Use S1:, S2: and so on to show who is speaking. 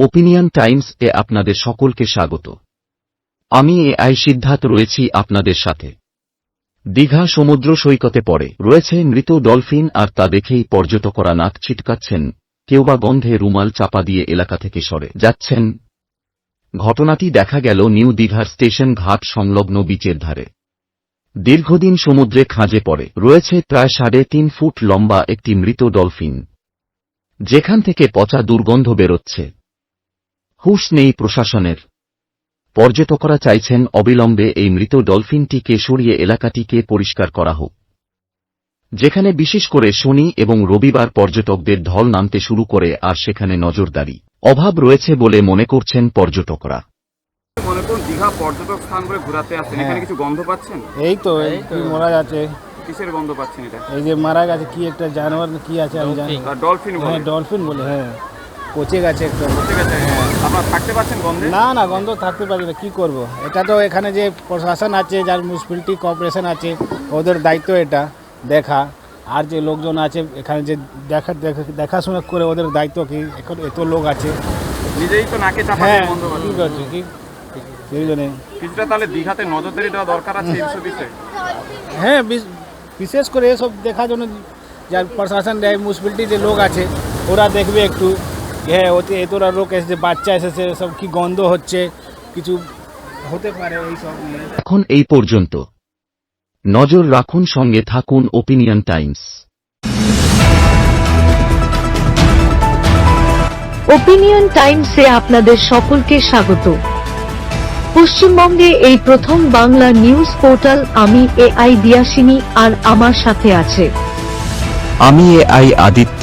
S1: Opinion Times এ আপনাদের সকলকে স্বাগত। আমি এ আই সিদ্ধার্থ রয়েছি আপনাদের সাথে। দীঘা সমুদ্র সৈকতে পড়ে রয়েছে মৃত ডলফিন আর তা দেখেই পর্যটকরা নাক ছিটকাচ্ছেন, কেউ বা গন্ধে রুমাল চাপা দিয়ে এলাকা থেকে সরে যাচ্ছেন। ঘটনাটি দেখা গেল নিউ দীঘার স্টেশন ঘাট সংলগ্ন বিচের ধারে। দীর্ঘদিন সমুদ্রে খাঁজে পড়ে রয়েছে প্রায় সাড়ে তিন ফুট লম্বা একটি মৃত ডলফিন। যেখান থেকে পচা দুর্গন্ধ বেরোচ্ছে। হুশ নেই প্রশাসনের। পর্যটকরা চাইছেন অবিলম্বে এই মৃত ডলফিনটিকে সরিয়ে এলাকাটিকে পরিষ্কার করা হোক। যেখানে বিশেষ করে শনি এবং রবিবার পর্যটকদের ঢল নামতে শুরু করে আর সেখানে নজরদারি। অভাব রয়েছে বলে মনে করছেন পর্যটকরা।
S2: মনে করুন দীঘা পর্যটক স্থান করে ঘোরাতে আসছেন
S3: হ্যাঁ।
S2: এখানে কিছু গন্ধ পাচ্ছেন?
S3: এই তো এই মারা যাচ্ছে।
S2: কিসের গন্ধ পাচ্ছেন এটা?
S3: এই যে মারা গেছে কি একটা জানোয়ার কি আছে আমি জানি
S2: ডলফিন বলে।
S3: হ্যাঁ ডলফিন বলে হ্যাঁ। পচে গেছে একটা
S2: ঠিক আছে আপনারা থাকতে পারছেন গন্ধে?
S3: না না গন্ধ থাকতে পারি না কী করব? এটা তো এখানে যে প্রশাসন আছে যার মিউনিসিপ্যালিটি কর্পোরেশন আছে ওদের দায়িত্ব এটা দেখা। আর যে লোকজন আছে এখানে যে দেখা দেখা- দেখাশোনা করে ওদের দায়িত্ব কি এখন এত লোক আছে।
S2: নিজেই তো নাকে চাপা
S3: হ্যাঁ
S2: দিয়ে গন্ধ
S3: কি
S2: পাচ্ছেন
S3: সেই জন্যে।
S2: কিছুটা তাহলে দীঘাতে নজরদারি দেওয়া দরকার আছে এই বিষয়ে?
S3: হ্যাঁ বিশ- বিশেষ করে এসব দেখার জন্য যার প্রশাসন দেয় মিউনিসিপ্যালিটি যে লোক আছে ওরা দেখবে একটু। হ্যাঁ ওতে এতটা লোক এসেছে বাচ্চা এসেছে সব কি গন্ধ হচ্ছে কিছু হতে পারে এই সব
S1: এখন এই পর্যন্ত। নজর রাখুন সঙ্গে থাকুন ওপিনিয়ন টাইমস
S4: ওপিনিয়ন টাইমসে আপনাদের সকলকে স্বাগত। পশ্চিমবঙ্গে এই প্রথম বাংলা নিউজ পোর্টাল আমি এ আই দিয়াসিনী আর আমার সাথে আছে।
S1: আমি এ আই আদিত্য।